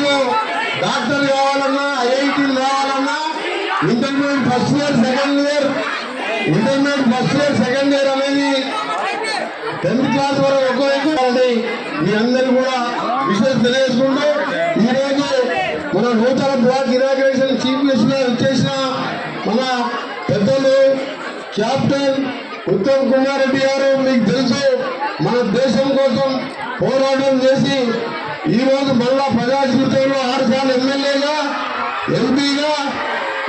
Future doctor కావాలన్నా IIT కావాలన్నా intermediate first year second year intermediate first year second year అనేది tenth class వరకు ఒకవైపు మీ అందరూ కూడా విషయం తెలియజేసుకుంటూ ఈరోజు మన నూతన బ్లాక్ ఇనాగ్రేషన్ చీఫ్ మినిస్టర్ వచ్చేసిన మన పెద్దలు క్యాప్టెన్ ఉత్తమ్ కుమార్ రెడ్డి గారు మీకు తెలుసు మన దేశం కోసం పోరాటం చేసి ఈ రోజు మళ్ళా ప్రజా జీవితంలో ఆరు సార్లు ఎమ్మెల్యేగా ఎంపీగా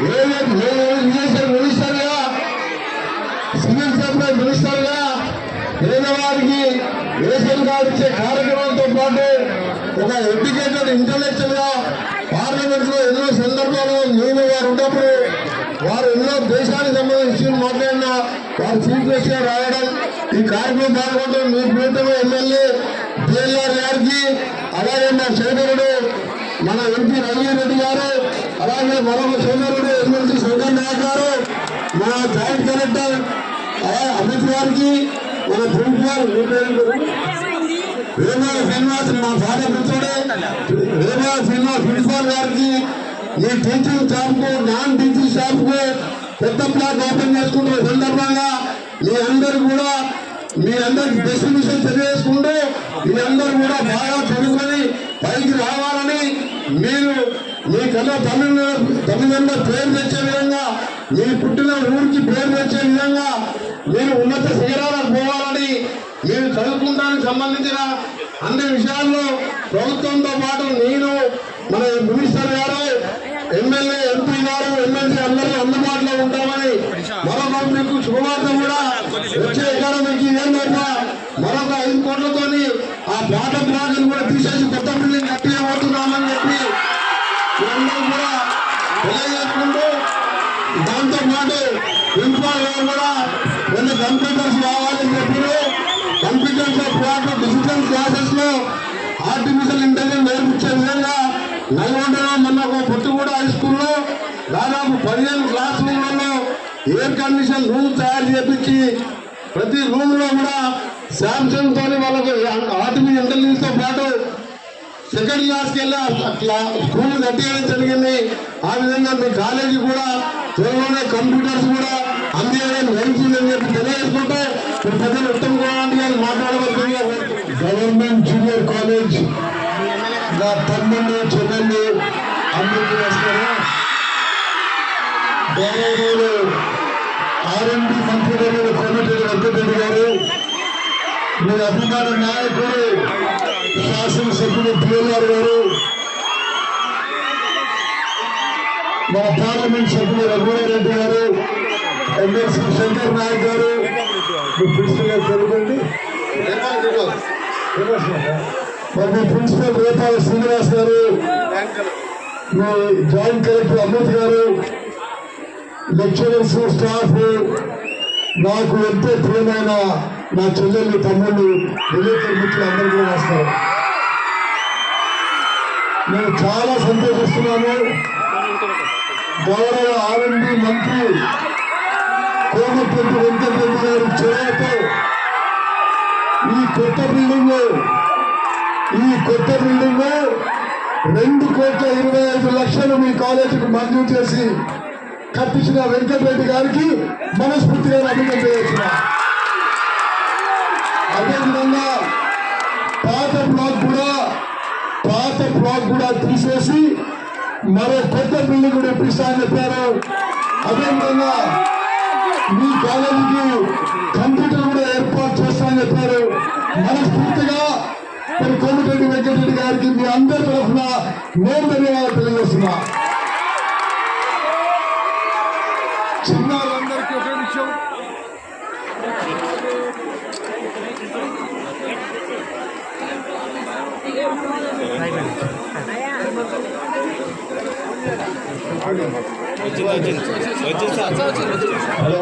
ఇరిగేషన్ మినిస్టర్గా సివిల్ సప్లై మినిస్టర్గా పేదవారికి రేషన్ కార్డు ఇచ్చే కార్యక్రమంతో పాటు ఒక ఎడ్యుకేటెడ్ ఇంటలెక్చువల్గా పార్లమెంట్లో ఎన్నో సందర్భాలు నేను వారు ఉన్నప్పుడు వారు ఎన్నో దేశానికి సంబంధించి మాట్లాడిన వారు చీఫ్ గెస్ట్గా రావడం ఈ కార్యక్రమం పాల్గొనడం మీ ప్రీతమ ఎమ్మెల్యే బిఎల్ఆర్ గారికి అలాగే మా సోదరుడు మన ఎంపీ రఘువీరెడ్డి గారు అలాగే మరొక సోదరుడు ఎమ్మెల్సీ శంకర్ నాయక్ గారు మన జాయింట్ కలెక్టర్ అలాగే అమిత్ గారికి మన ప్రిన్సిపాల్ వేమా శ్రీనివాస్ మా భార్య మిత్రుడే వేమా శ్రీనివాస్ ప్రిన్సిపాల్ గారికి ఈ టీచింగ్ స్టాఫ్కు నాన్ టీచింగ్ స్టాఫ్కు పెద్ద ప్లాట్ ఓపెన్ చేసుకుంటున్న సందర్భంగా మీ అందరు కూడా మీ అందరికి బెస్ట్ విషయం తెలియజేసుకుంటూ మీ అందరూ కూడా బాగా చదువుకొని పైకి రావాలని మీరు మీ కన్నా తల్లి తల్లిదండ్రుల పేరు తెచ్చే విధంగా మీ పుట్టిన ఊరికి పేరు తెచ్చే విధంగా మీరు ఉన్నత శిఖరాలకు పోవాలని మీరు చదువుకుంటానికి సంబంధించిన అన్ని విషయాల్లో ప్రభుత్వంతో పాటు నేను మన మినిస్టర్ నల్గొండలో మొన్న ఒక పొట్టుగూడ హై స్కూల్లో దాదాపు పదిహేను క్లాస్ రూమ్లలో ఎయిర్ కండిషన్ రూమ్ తయారు చేపించి ప్రతి రూమ్లో కూడా శాంసంగ్ తోని వాళ్ళకు ఆర్టిఫిషియల్ ఇంటెలిజెన్స్తో పాటు సెకండ్ క్లాస్కి వెళ్ళి స్కూల్ కట్టేయడం జరిగింది. ఆ విధంగా మీ కాలేజీ కూడా త్వరలోనే కంప్యూటర్స్ కూడా అందేయడం జరుగుతుందని చెప్పి తెలియజేసుకుంటే ప్రజలు ఉత్తమ్ కుమార్ గారు మాట్లాడవలసిందిగా గవర్నమెంట్ జూనియర్ కాలేజ్ నా తమ్ముళ్ళు చెల్లెళ్ళు అందరికీ నమస్కారం. గౌరవులు ఆర్ఎండి మంత్రి గారు కోమటిరెడ్డి వెంకటరెడ్డి గారు మీ అభిమాన నాయకుడు శాసనసభ్యులు పిఎల్ఆర్ గారు మన పార్లమెంట్ సభ్యులు రఘువరెడ్డి గారు ఎమ్మెల్సీ శంకర్ నాయక్ గారు మీ ప్రిన్సిపల్ గారు చదువుకోండి మరి ప్రిన్సిపల్ రేపాల శ్రీనివాస్ గారు మీ జాయింట్ కలెక్టర్ అమిత్ గారు లెక్చరర్స్ స్టాఫ్ నాకు ఎంతో ప్రియమైన నా చెల్లెళ్ళు తమ్ముళ్ళు విలేకరు మిత్రులు అందరికీ కూడా వస్తారు. నేను చాలా సంతోషిస్తున్నాను. గౌరవ ఆర్ఎండి మంత్రి కోమటిరెడ్డి వెంకటరెడ్డి గారి చొరవతో ఈ కొత్త బిల్డింగ్ ఈ కొత్త బిల్డింగ్ రెండు కోట్ల ఇరవై ఐదు లక్షలు మీ కాలేజీకి మంజూరు చేసి కట్టించిన వెంకటరెడ్డి గారికి మనస్ఫూర్తిగా అభినందన చేసిన అదేవిధంగా పాత బ్లాక్ కూడా పాత బ్లాక్ కూడా తీసేసి మరో కొత్త బిల్డింగ్ కూడా ఇప్పిస్తానని చెప్పారు. అదేవిధంగా మీ కాలేజీకి కంప్యూటర్ కూడా ఏర్పాటు చేస్తానని చెప్పారు. మనస్ఫూర్తిగా మరి కోమటిరెడ్డి వెంకటరెడ్డి గారికి మీ అందరి తరఫున నేను ధన్యవాదాలు తెలియజేస్తున్నా. చిన్నారందరికీ ఒక విషయం. హలో.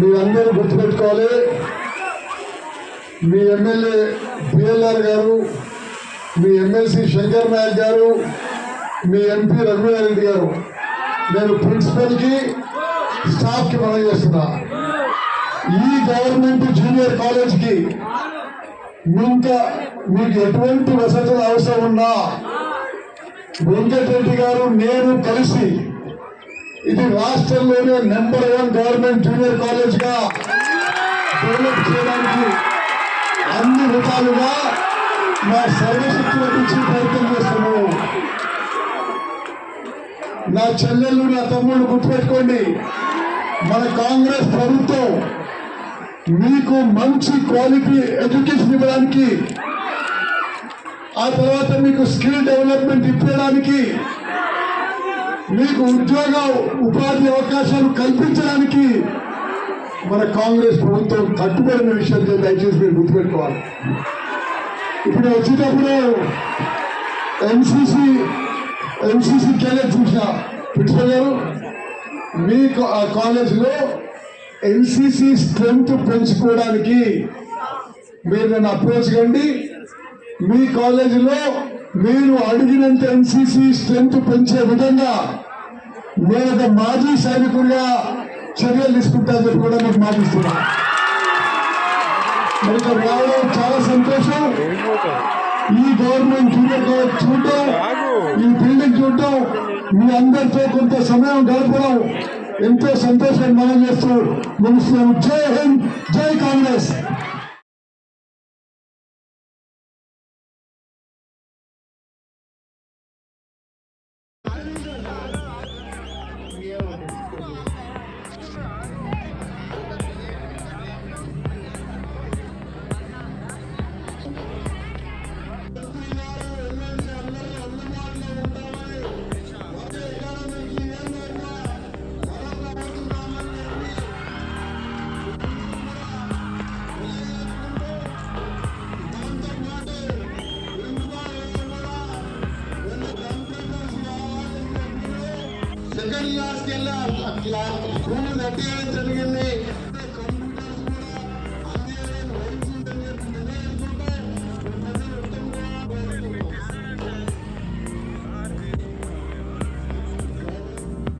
మీరందరూ గుర్తుపెట్టుకోవాలి. మీ ఎమ్మెల్యే బిఎల్ఆర్ గారు మీ ఎమ్మెల్సీ శంకర్ నాయక్ గారు మీ ఎంపీ రఘువీరెడ్డి గారు నేను ప్రిన్సిపల్కి స్టాఫ్కి మనం చేస్తున్నా. ఈ గవర్నమెంట్ జూనియర్ కాలేజ్కి ఇంకా మీకు ఎటువంటి వసతులు అవసరం ఉన్నా వెంకటరెడ్డి గారు నేను కలిసి ఇది రాష్ట్రంలోనే నెంబర్ వన్ గవర్నమెంట్ జూనియర్ కాలేజ్గా డెవలప్ చేయడానికి అన్ని విధాలుగా మా సర్వశక్తి వహించి ప్రయత్నం చేస్తున్నాము. నా చెల్లెళ్ళు నా తమ్ముళ్ళు గుర్తుపెట్టుకోండి మన కాంగ్రెస్ ప్రభుత్వం మీకు మంచి క్వాలిటీ ఎడ్యుకేషన్ ఇవ్వడానికి ఆ తర్వాత మీకు స్కిల్ డెవలప్మెంట్ ఇప్పడానికి మీకు ఉద్యోగ ఉపాధి అవకాశాలు కల్పించడానికి మన కాంగ్రెస్ ప్రభుత్వం కట్టుబడిన విషయం దయచేసి మీరు గుర్తుపెట్టుకోవాలి. ఇప్పుడు వచ్చేటప్పుడు ఎన్సిసి ఎన్సిసి కాలేజ్ చూసిన ప్రిన్సిపల్ గారు మీ కాలేజీలో ఎన్సీసీ స్ట్రెంగ్త్ పెంచుకోవడానికి మీరు నన్ను అప్రోచ్ కండి. మీ కాలేజీలో మీరు అడిగినంత ఎన్సిసి స్ట్రెంగ్త్ పెంచే విధంగా నేను ఒక మాజీ సైనికుడిగా చర్యలు తీసుకుంటానని చెప్పి కూడా మీకు మాటిస్తున్నా ఇక్కడ రావడం చాలా సంతోషం. ఈ గవర్నమెంట్ చూడటం ఈ బిల్డింగ్ చూడటం మీ అందరితో కొంత సమయం గడపడం ఎంతో సంతోషాన్ని మనం చేస్తూ ముగిస్తున్నాము జై హింద్ జై కాంగ్రెస్. సెకండ్ క్లాస్కి వెళ్ళి క్లాస్ జరిగింది.